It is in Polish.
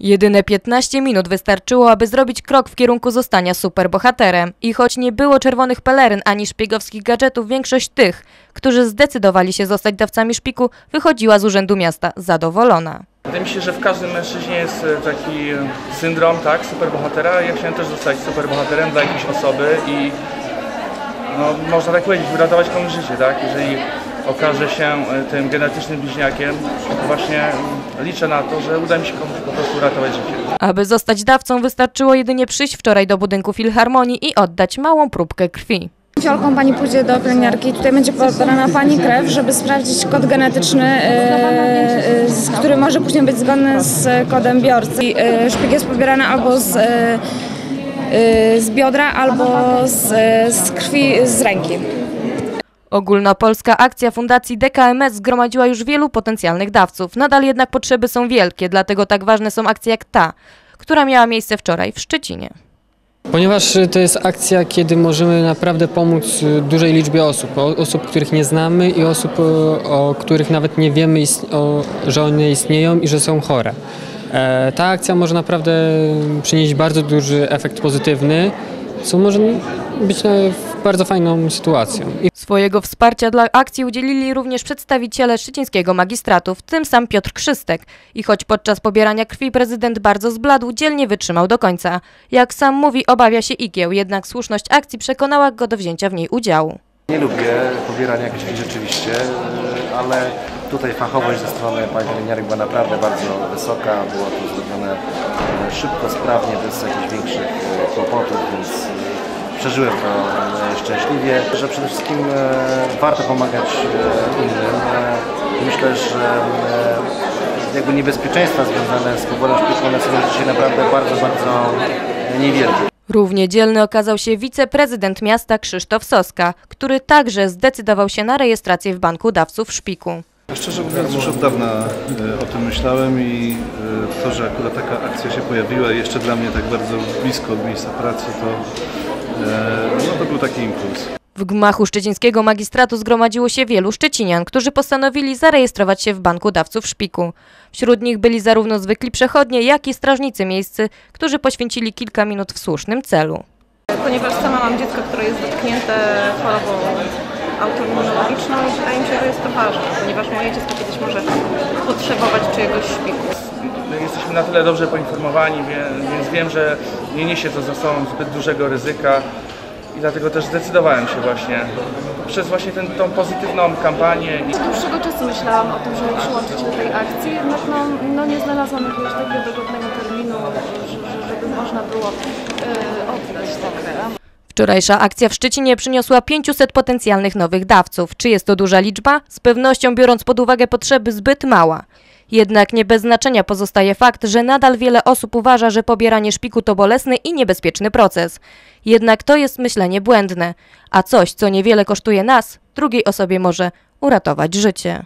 Jedyne 15 minut wystarczyło, aby zrobić krok w kierunku zostania superbohaterem. I choć nie było czerwonych peleryn ani szpiegowskich gadżetów, większość tych, którzy zdecydowali się zostać dawcami szpiku, wychodziła z urzędu miasta zadowolona. Wydaje mi się, że w każdym mężczyźnie jest e, taki e, syndrom, tak, superbohatera. Ja chciałem też zostać superbohaterem dla jakiejś osoby i no, można tak powiedzieć, uratować komuś życie, tak? Jeżeli okaże się e, tym genetycznym bliźniakiem, właśnie liczę na to, że uda mi się komuś po prostu uratować życie. Aby zostać dawcą, wystarczyło jedynie przyjść wczoraj do budynku Filharmonii i oddać małą próbkę krwi. Fiolką pani pójdzie do pielęgniarki. Tutaj będzie pobrana pani krew, żeby sprawdzić kod genetyczny, e, e, z- który może później być zgodny z kodem biorcy. I, Szpik jest pobierany albo z, z biodra, albo z, z krwi z ręki. Ogólnopolska akcja Fundacji DKMS zgromadziła już wielu potencjalnych dawców. Nadal jednak potrzeby są wielkie, dlatego tak ważne są akcje jak ta, która miała miejsce wczoraj w Szczecinie. Ponieważ y, to jest akcja, kiedy możemy naprawdę pomóc y, dużej liczbie osób, osób, których nie znamy i osób, o, o których nawet nie wiemy, że one istnieją i że są chore. E, ta akcja może naprawdę przynieść bardzo duży efekt pozytywny, co może być na, bardzo fajną sytuacją. Swojego wsparcia dla akcji udzielili również przedstawiciele szczecińskiego magistratu, w tym sam Piotr Krzystek. I choć podczas pobierania krwi prezydent bardzo zbladł, dzielnie wytrzymał do końca. Jak sam mówi, obawia się igieł, jednak słuszność akcji przekonała go do wzięcia w niej udziału. Nie lubię pobierania krwi rzeczywiście, ale tutaj fachowość ze strony pani pielęgniarek była naprawdę bardzo wysoka. Było to zrobione e, szybko, sprawnie, bez jakichś większych e, kłopotów, więc e, przeżyłem to szczęśliwie. Że przede wszystkim warto pomagać innym. Myślę, że jakby niebezpieczeństwa związane z poborem one są dzisiaj naprawdę bardzo, bardzo niewielkie. Równie dzielny okazał się wiceprezydent miasta Krzysztof Soska, który także zdecydował się na rejestrację w banku dawców szpiku. Szczerze mówiąc, już od dawna e, o tym myślałem i e, to, że akurat taka akcja się pojawiła jeszcze dla mnie tak bardzo blisko od miejsca pracy, to, e, no, to był taki impuls. W gmachu szczecińskiego magistratu zgromadziło się wielu szczecinian, którzy postanowili zarejestrować się w banku dawców szpiku. Wśród nich byli zarówno zwykli przechodnie, jak i strażnicy miejscy, którzy poświęcili kilka minut w słusznym celu. ponieważ sama mam dziecko, które jest dotknięte chorobą autoimmunologiczną i wydaje mi się, że jest to ważne, ponieważ moje dziecko kiedyś może potrzebować czyjegoś szpiku. My Jesteśmy na tyle dobrze poinformowani, więc wiem, że nie niesie to za sobą zbyt dużego ryzyka i dlatego też zdecydowałem się właśnie przez właśnie ten, tą pozytywną kampanię Od dłuższego czasu myślałam o tym, żeby przyłączyć się do tej akcji, jednak no, no nie znalazłam jakiegoś takiego dogodnego terminu, że- że- żeby można było e, oddać tę krew. Wczorajsza akcja w Szczecinie przyniosła 500 potencjalnych nowych dawców. Czy jest to duża liczba? Z pewnością biorąc pod uwagę potrzeby zbyt mała. Jednak nie bez znaczenia pozostaje fakt, że nadal wiele osób uważa, że pobieranie szpiku to bolesny i niebezpieczny proces. Jednak to jest myślenie błędne, a coś, co niewiele kosztuje nas, drugiej osobie może uratować życie.